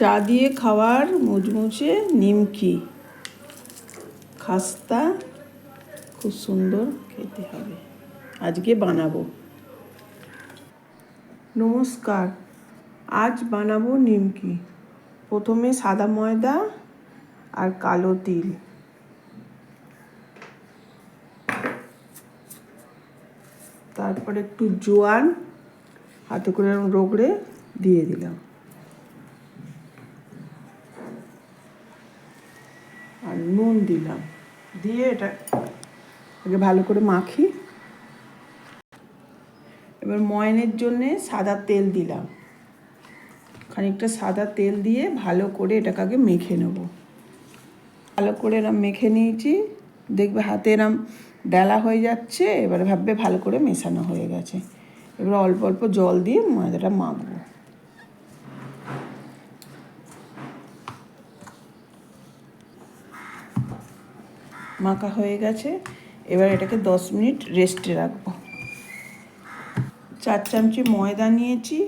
চা দিয়ে খাওয়ার মুচমুচে নিমকি। খাস্তা খুব সুন্দর খেতে হবে। আজকে বানাবো। নমস্কার। আজ বানাবো নিমকি। প্রথমে সাদা ময়দা আর কালো তিল। তারপর একটু জোয়ান, হাতে করে রোগড়ে দিয়ে দিলাম আর নুন দিলাম। দিয়ে এটা আগে ভালো করে মাখি। এবার ময়নের জন্যে সাদা তেল দিলাম। খানিকটা সাদা তেল দিয়ে ভালো করে এটাকে আগে মেখে নেব। ভালো করে এরম মেখে নিয়েছি। দেখবে হাতে এরম বেলা হয়ে যাচ্ছে, এবারে ভাববে ভালো করে মেশানো হয়ে গেছে। এবার অল্প অল্প জল দিয়ে ময়দাটা মাখবো। মাখা হয়ে গেছে। এবার এটাকে দশ মিনিট রেস্টে রাখব। চার চামচি ময়দা নিয়েছি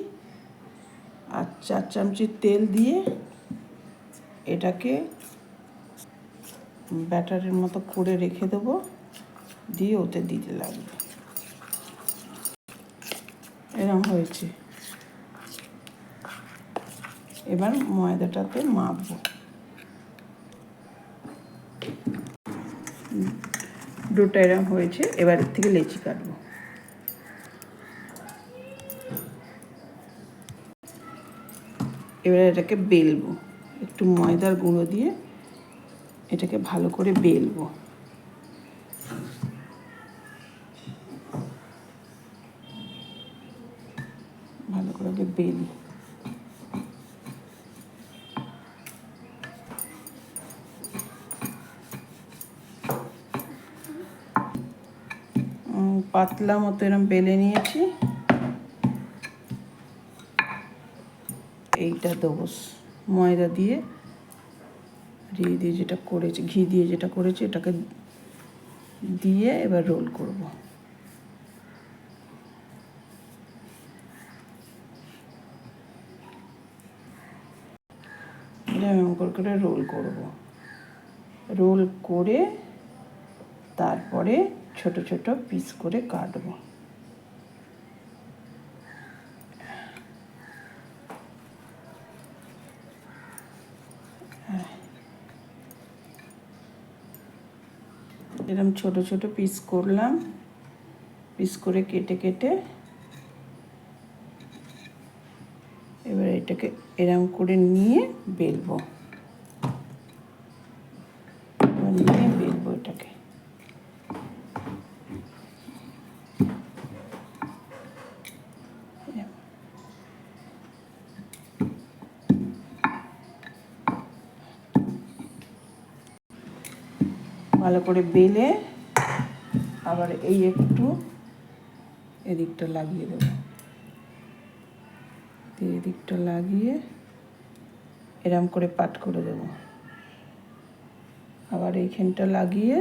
আর চার চামচি তেল দিয়ে এটাকে ব্যাটারের মতো করে রেখে দেবো, দিয়ে ওতে দিতে লাগবে। এরম হয়েছে। এবার ময়দাটাতে মাখবো। ডোটা এরম হয়েছে এবারের থেকে লেচি কাটবো। এবার এটাকে বেলবো, একটু ময়দার গুঁড়ো দিয়ে এটাকে ভালো করে বেলবো। ভালো করে বেলি। পাতলা মতো এরম বেলে নিয়েছি। এইটা দেবো ময়দা দিয়ে। ঘি দিয়ে যেটা করেছি, ঘি দিয়ে যেটা করেছি, এটাকে দিয়ে এবার রোল করব। করে করে রোল করব। রোল করে তারপরে ছোট ছোট পিস করে কাটবো। এরকম ছোট ছোট পিস করলাম। পিস করে কেটে কেটে এবার এটাকে এরম করে নিয়ে বেলবো এবার নিয়ে বেলবো এটাকে ভালো করে বেলে আবার এই একটু এদিকটা লাগিয়ে দেবো। দিয়ে এদিকটা লাগিয়ে এরম করে পাট করে দেব। আবার এইখানটা লাগিয়ে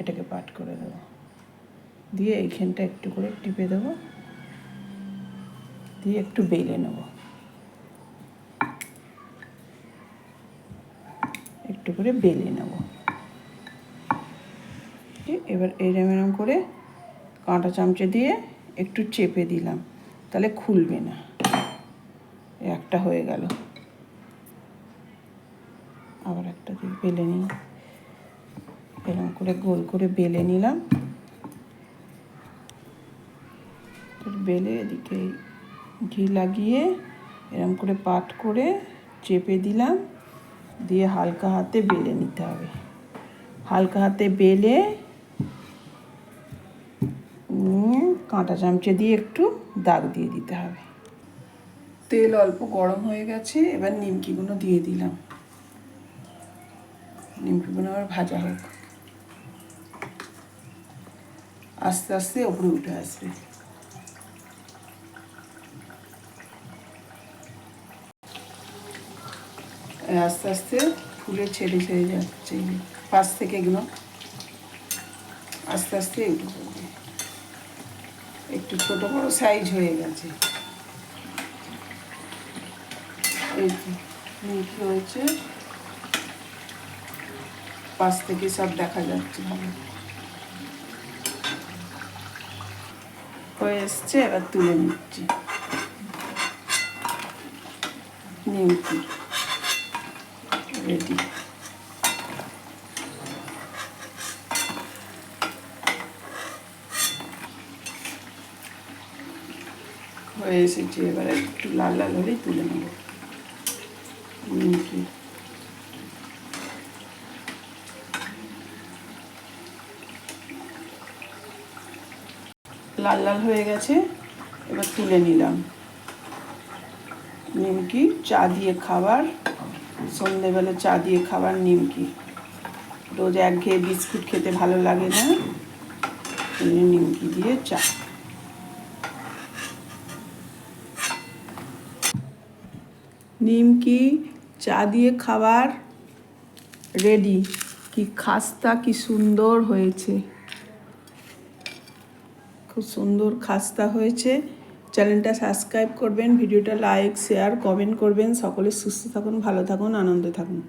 এটাকে পাট করে দেবো। দিয়ে এইখানটা একটু করে টিপে দেবো। দিয়ে একটু বেলে নেব। একটু করে বেলে নেব। এবার এরম এরম করে কাঁটা চামচে দিয়ে একটু চেপে দিলাম, তাহলে খুলবে না। একটা হয়ে গেল। আবার একটা দিয়ে বেলে নিই। এরম করে গোল করে বেলে নিলাম। বেলে এদিকে ঘি লাগিয়ে এরম করে পাট করে চেপে দিলাম। দিয়ে হালকা হাতে বেলে নিতে হবে। হালকা হাতে বেলে কাঁটা চামচে দিয়ে একটু দাগ দিয়ে দিতে হবে। তেল অল্প গরম হয়ে গেছে, এবার নিমকিগুলো দিয়ে দিলাম। নিমকিগুলো আবার ভাজা হোক। আস্তে আস্তে ওপরে উঠে আসবে। আস্তে আস্তে ফুলে ছেড়ে ছেড়ে যাচ্ছে। পাশ থেকে এগুলো আস্তে আস্তে এগুলো একটু ছোট বড় সাইজ হয়ে গেছে। এই নিমকি হয়েছে। পাশ থেকে সব দেখা যাচ্ছে ভালো। হয়ে এসছে, এবার তুলে নিচ্ছি। নিমকি রেডি হয়ে এসেছে এবারে একটু লাল লাল হলেই তুলে লাল লাল হয়ে গেছে, এবার তুলে নিলাম। নিমকি, চা দিয়ে খাবার। সন্ধেবেলা চা দিয়ে খাবার নিমকি। রোজ একঘেয়ে বিস্কুট খেতে ভালো লাগে না? নিমকি দিয়ে চা। নিমকি, চা দিয়ে খাবার? রেডি। কি খাস্তা, কি সুন্দর হয়েছে। খুব সুন্দর খাস্তা হয়েছে। চ্যানেলটা সাবস্ক্রাইব করবেন, ভিডিওটা লাইক, শেয়ার, কমেন্ট করবেন। সকলে সুস্থ থাকুন, ভালো থাকুন, আনন্দে থাকুন।